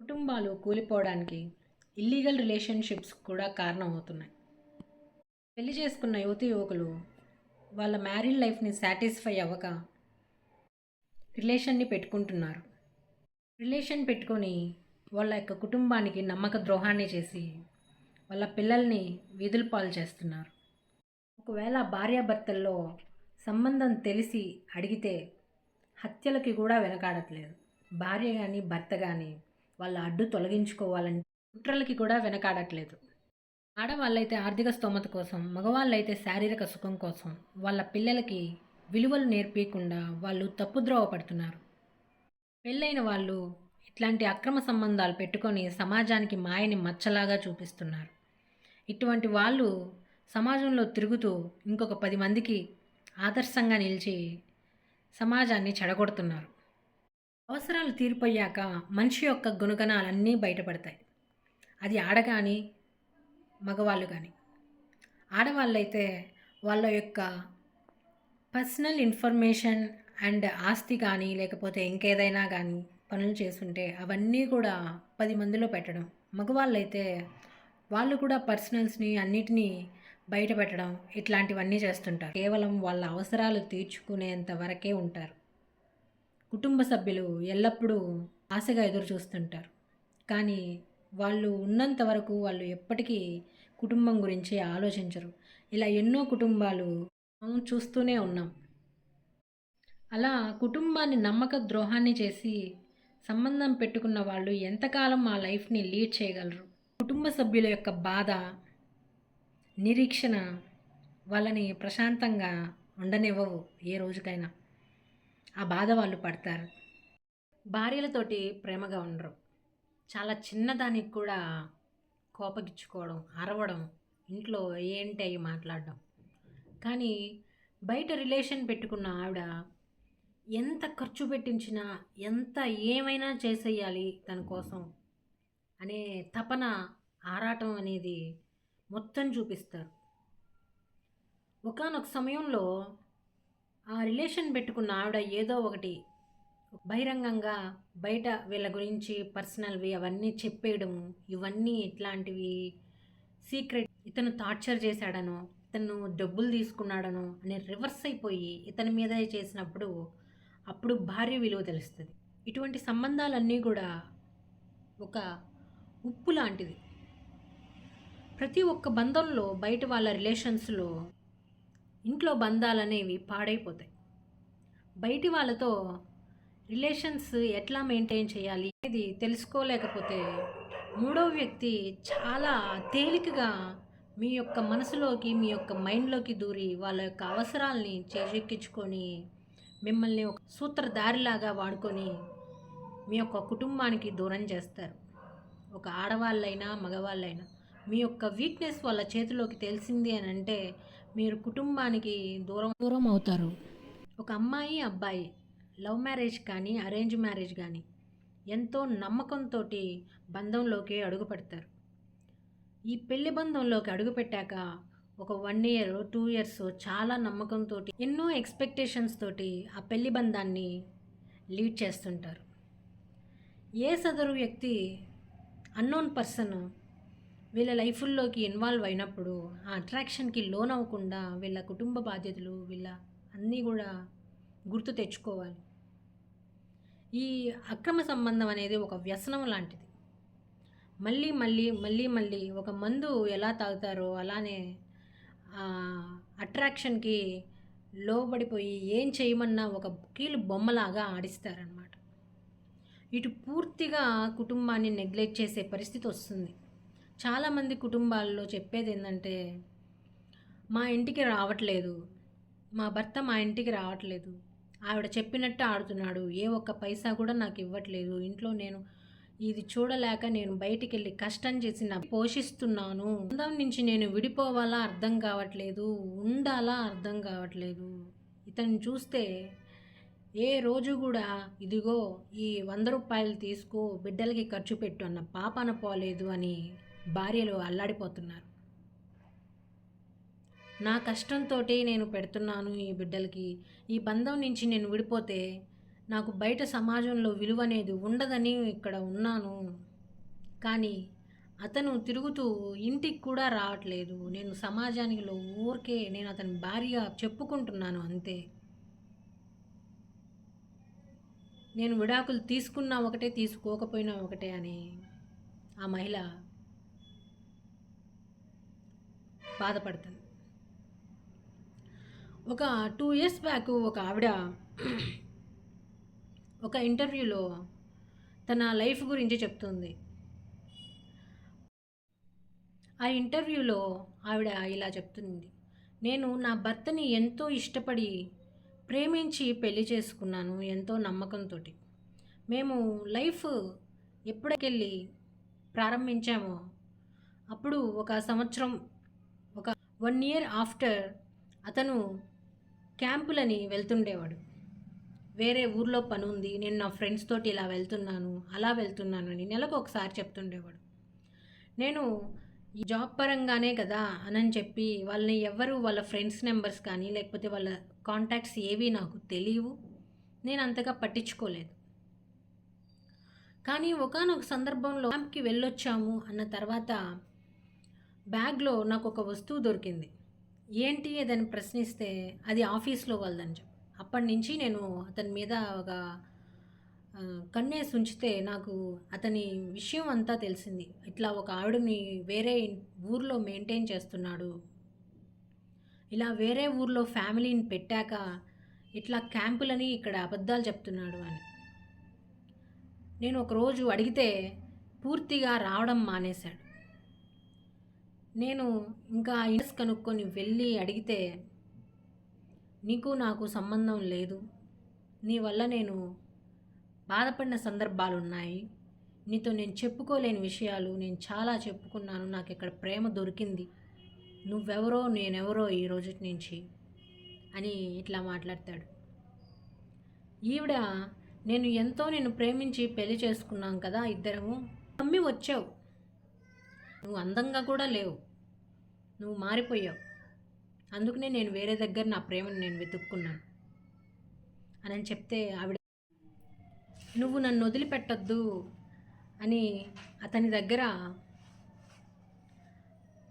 కుటుంబాలు కూలిపోవడానికి illegal relationships కూడా కారణం అవుతున్నాయి పెళ్ళి చేసుకున్న యువతి యువకులు వాళ్ళ మ్యారీడ్ లైఫ్ని సాటిస్ఫై అవ్వక రిలేషన్ని పెట్టుకుంటున్నారు. రిలేషన్ పెట్టుకొని వాళ్ళ యొక్క కుటుంబానికి నమ్మక ద్రోహాన్ని చేసి వాళ్ళ పిల్లల్ని వీధుల పాలు చేస్తున్నారు. ఒకవేళ భార్యాభర్తల్లో సంబంధం తెలిసి అడిగితే హత్యలకి కూడా వెనకాడట్లేదు. భార్య కానీ భర్త కానీ వాళ్ళ అడ్డు తొలగించుకోవాలని కుట్రలకి కూడా వెనకాడట్లేదు. ఆడవాళ్ళైతే ఆర్థిక స్తోమత కోసం మగవాళ్ళైతే శారీరక సుఖం కోసం వాళ్ళ పిల్లలకి విలువలు నేర్పించకుండా వాళ్ళు తప్పుద్రోవ పడుతున్నారు పెళ్ళైన వాళ్ళు ఇట్లాంటి అక్రమ సంబంధాలు పెట్టుకొని సమాజానికి మాయని మచ్చలాగా చూపిస్తున్నారు. ఇటువంటి వాళ్ళు సమాజంలో తిరుగుతూ ఇంకొక పది మందికి ఆదర్శంగా నిలిచి సమాజాన్ని చెడగొడుతున్నారు. అవసరాలు తీరిపోయాక మనిషి యొక్క గుణగణాలన్నీ బయటపడతాయి. అది ఆడ కానీ మగవాళ్ళు కానీ ఆడవాళ్ళైతే వాళ్ళ యొక్క పర్సనల్ ఇన్ఫర్మేషన్ అండ్ ఆస్తి కానీ లేకపోతే ఇంకేదైనా కానీ పనులు చేస్తుంటే అవన్నీ కూడా పది మందిలో పెట్టడం. మగవాళ్ళైతే వాళ్ళు కూడా పర్సనల్స్ని అన్నిటినీ బయట పెట్టడం ఇట్లాంటివన్నీ చేస్తుంటారు. కేవలం వాళ్ళ అవసరాలు తీర్చుకునేంత వరకే ఉంటారు. కుటుంబ సభ్యులు ఎల్లప్పుడూ ఆశగా ఎదురు చూస్తుంటారు. కానీ వాళ్ళు ఉన్నంత వరకు వాళ్ళు ఎప్పటికీ కుటుంబం గురించి ఆలోచించరు. ఇలా ఎన్నో కుటుంబాలు మనం చూస్తూనే ఉన్నాం. అలా కుటుంబాన్ని నమ్మక ద్రోహాన్ని చేసి సంబంధం పెట్టుకున్న వాళ్ళు ఎంతకాలం ఆ లైఫ్ని లీడ్ చేయగలరు? కుటుంబ సభ్యుల యొక్క బాధ నిరీక్షణ వాళ్ళని ప్రశాంతంగా ఉండనివ్వవు ఏ రోజుకైనా. ఆ బాధ వాళ్ళు పడతారు. భార్యలతోటి ప్రేమగా ఉండరు. చాలా చిన్నదానికి కూడా కోపగించుకోవడం అరవడం ఇంట్లో ఏంటి అవి మాట్లాడడం. కానీ బయట రిలేషన్ పెట్టుకున్న ఆవిడ ఎంత ఖర్చు పెట్టించినా ఎంత ఏమైనా చేసేయాలి తన కోసం అనే తపన ఆరాటం అనేది మొత్తం చూపిస్తారు. ఒకానొక సమయంలో ఆ రిలేషన్ పెట్టుకున్న ఆవిడ ఏదో ఒకటి బహిరంగంగా బయట వీళ్ళ గురించి పర్సనల్వి అవన్నీ చెప్పేయడము ఇవన్నీ ఇట్లాంటివి సీక్రెట్ ఇతను టార్చర్ చేశాడనో ఇతను డబ్బులు తీసుకున్నాడనో అని రివర్స్ అయిపోయి ఇతని మీద చేసినప్పుడు అప్పుడు భార్య విలువ తెలుస్తుంది. ఇటువంటి సంబంధాలన్నీ కూడా ఒక ఉప్పు లాంటిది ప్రతి ఒక్క బంధంలో బయట వాళ్ళ రిలేషన్స్లో ఇంట్లో బంధాలు అనేవి పాడైపోతాయి. బయటి వాళ్ళతో రిలేషన్స్ ఎట్లా మెయింటైన్ చేయాలి అనేది తెలుసుకోలేకపోతే మూడవ వ్యక్తి చాలా తేలికగా మీ యొక్క మనసులోకి మీ యొక్క మైండ్లోకి దూరి వాళ్ళ యొక్క అవసరాలని చేజెక్కించుకొని మిమ్మల్ని ఒక సూత్రధారిలాగా వాడుకొని మీ యొక్క కుటుంబానికి దూరం చేస్తారు. ఒక ఆడవాళ్ళైనా మగవాళ్ళైనా. మీ యొక్క వీక్నెస్ వాళ్ళ చేతిలోకి తెలిసింది అని అంటే మీరు కుటుంబానికి దూరం దూరం అవుతారు. ఒక అమ్మాయి అబ్బాయి లవ్ మ్యారేజ్ కానీ అరేంజ్ మ్యారేజ్ కానీ ఎంతో నమ్మకంతో బంధంలోకి అడుగు పెడతారు ఈ పెళ్ళి బంధంలోకి అడుగుపెట్టాక ఒక వన్ ఇయర్ టూ ఇయర్స్ చాలా నమ్మకంతో ఎన్నో ఎక్స్పెక్టేషన్స్ తోటి ఆ పెళ్ళి బంధాన్ని లీడ్ చేస్తుంటారు. ఏ సదరు వ్యక్తి అన్నోన్ పర్సన్ వీళ్ళ లైఫ్ల్లోకి ఇన్వాల్వ్ అయినప్పుడు ఆ అట్రాక్షన్కి లోన్ అవ్వకుండా వీళ్ళ కుటుంబ బాధ్యతలు వీళ్ళ అన్నీ కూడా గుర్తు తెచ్చుకోవాలి. ఈ అక్రమ సంబంధం అనేది ఒక వ్యసనం లాంటిది. మళ్ళీ మళ్ళీ మళ్ళీ మళ్ళీ ఒక మందు ఎలా తాగుతారో అలానే అట్రాక్షన్కి లోబడిపోయి ఏం చేయమన్నా ఒక కీలు బొమ్మలాగా ఆడిస్తారనమాట ఇటు పూర్తిగా కుటుంబాన్ని నెగ్లెక్ట్ చేసే పరిస్థితి వస్తుంది. చాలామంది కుటుంబాల్లో చెప్పేది ఏంటంటే మా ఇంటికి రావట్లేదు. మా భర్త మా ఇంటికి రావట్లేదు. ఆవిడ చెప్పినట్టు ఆడుతున్నాడు. ఏ ఒక్క పైసా కూడా నాకు ఇవ్వట్లేదు. ఇంట్లో నేను ఇది చూడలేక నేను బయటికి వెళ్ళి కష్టం చేసి నా పోషిస్తున్నాను. అందం నుంచి నేను విడిపోవాలా అర్థం కావట్లేదు. ఉండాలా అర్థం కావట్లేదు. ఇతను చూస్తే ఏ రోజు కూడా ఇదిగో ఈ వంద రూపాయలు తీసుకో బిడ్డలకి ఖర్చు పెట్టు అన్న పాపన పోలేదు అని భార్యలు అల్లాడిపోతున్నారు. నా కష్టంతో నేను పెడుతున్నాను ఈ బిడ్డలకి. ఈ బంధం నుంచి నేను విడిపోతే నాకు బయట సమాజంలో విలువ అనేది ఉండదని ఇక్కడ ఉన్నాను. కానీ అతను తిరుగుతూ ఇంటికి కూడా రావట్లేదు. నేను సమాజానికిలో ఊరికే నేను అతని భార్య చెప్పుకుంటున్నాను అంతే. నేను విడాకులు తీసుకున్నా ఒకటే తీసుకోకపోయినా ఒకటే అని ఆ మహిళ బాధపడుతుంది ఒక టూ ఇయర్స్ బ్యాక్ ఒక ఆవిడ ఒక ఇంటర్వ్యూలో తన లైఫ్ గురించి చెప్తుంది. ఆ ఇంటర్వ్యూలో ఆవిడ ఇలా చెప్తుంది. నేను నా భర్తని ఎంతో ఇష్టపడి ప్రేమించి పెళ్ళి చేసుకున్నాను ఎంతో నమ్మకంతో మేము లైఫ్ ఎప్పటికెళ్ళి ప్రారంభించామో అప్పుడు ఒక సంవత్సరం వన్ ఇయర్ ఆఫ్టర్ అతను క్యాంపులని వెళ్తుండేవాడు. వేరే ఊర్లో పని ఉంది నేను నా ఫ్రెండ్స్ తోటి ఇలా వెళ్తున్నాను అలా వెళ్తున్నాను అని నెలకు ఒకసారి చెప్తుండేవాడు. నేను ఈ జాబ్ పరంగానే కదా అని చెప్పి వాళ్ళని ఎవరు వాళ్ళ ఫ్రెండ్స్ నెంబర్స్ కానీ లేకపోతే వాళ్ళ కాంటాక్ట్స్ ఏవి నాకు తెలియవు నేను అంతగా పట్టించుకోలేదు. కానీ ఒకనొక సందర్భంలో క్యాంప్కి వెళ్ళొచ్చాము అన్న తర్వాత బ్యాగ్లో నాకు ఒక వస్తువు దొరికింది. ఏంటి అదని ప్రశ్నిస్తే అది ఆఫీస్లో వాళ్ళదని చెప్పి. అప్పటి నుంచి నేను అతని మీద ఒక కన్నేసి ఉంచితే నాకు అతని విషయం అంతా తెలిసింది. ఇట్లా ఒక ఆవిడని వేరే ఊర్లో మెయింటైన్ చేస్తున్నాడు. ఇలా వేరే ఊర్లో ఫ్యామిలీని పెట్టాక ఇట్లా క్యాంపులని ఇక్కడ అబద్ధాలు చెప్తున్నాడు అని. నేను ఒకరోజు అడిగితే పూర్తిగా రావడం మానేశాడు. నేను ఇంకా ఇంట్రెస్ట్ కనుక్కొని వెళ్ళి అడిగితే నీకు నాకు సంబంధం లేదు. నీ వల్ల నేను బాధపడిన సందర్భాలు ఉన్నాయి నీతో నేను చెప్పుకోలేని విషయాలు నేను చాలా చెప్పుకున్నాను. నాకు ఇక్కడ ప్రేమ దొరికింది. నువ్వెవరో నేనెవరో ఈ రోజు నుంచి అని ఇట్లా మాట్లాడతాడు. ఈవిడ నేను ఎంతో నేను ప్రేమించి పెళ్ళి చేసుకున్నాం కదా ఇద్దరము. నమ్మి వచ్చావు. నువ్వు అందంగా కూడా లేవు. నువ్వు మారిపోయావు. అందుకనే నేను వేరే దగ్గర నా ప్రేమను నేను వెతుక్కున్నాను. అని చెప్తే ఆవిడ నువ్వు నన్ను వదిలిపెట్టద్దు అని అతని దగ్గర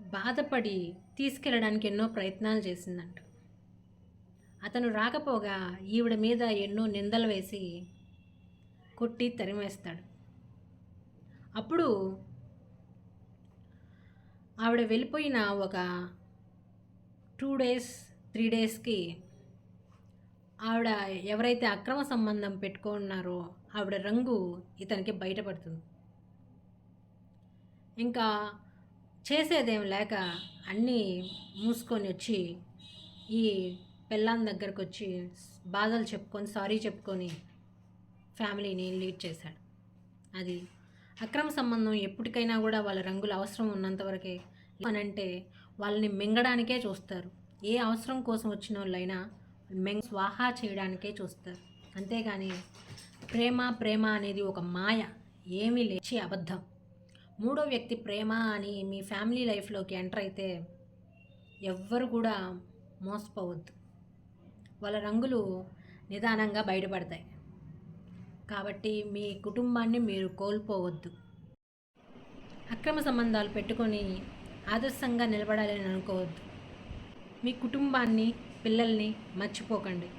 బాధపడి తీసుకెళ్ళడానికి ఎన్నో ప్రయత్నాలు చేసిందంట. అతను రాకపోగా ఈవిడ మీద ఎన్నో నిందలు వేసి కొట్టి తరిమేస్తాడు. అప్పుడు ఆవిడ వెళ్ళిపోయిన ఒక టూ డేస్ త్రీ డేస్కి ఆవిడ ఎవరైతే అక్రమ సంబంధం పెట్టుకున్నారో ఆవిడ రంగు ఇతనికి బయటపడుతుంది. ఇంకా చేసేదేం లేక అన్నీ మూసుకొని వచ్చి ఈ పెళ్ళాం దగ్గరకు వచ్చి బాధలు చెప్పుకొని సారీ చెప్పుకొని ఫ్యామిలీని లీడ్ చేశాడు. అది అక్రమ సంబంధం ఎప్పటికైనా కూడా వాళ్ళ రంగుల అవసరం ఉన్నంతవరకే అని అంటే వాళ్ళని మింగడానికే చూస్తారు. ఏ అవసరం కోసం వచ్చిన వాళ్ళైనా మెంగ్ స్వాహా చేయడానికే చూస్తారు. అంతేగాని ప్రేమ ప్రేమ అనేది ఒక మాయ ఏమీ లేచి అబద్ధం. మూడో వ్యక్తి ప్రేమ అని మీ ఫ్యామిలీ లైఫ్లోకి ఎంటర్ అయితే ఎవ్వరు కూడా మోసపోవద్దు. వాళ్ళ రంగులు నిదానంగా బయటపడతాయి. కాబట్టి మీ కుటుంబాన్ని మీరు కోల్పోవద్దు. అక్రమ సంబంధాలు పెట్టుకొని ఆదర్శంగా నిలబడాలని అనుకోవద్దు. మీ కుటుంబాన్ని పిల్లల్ని మర్చిపోకండి.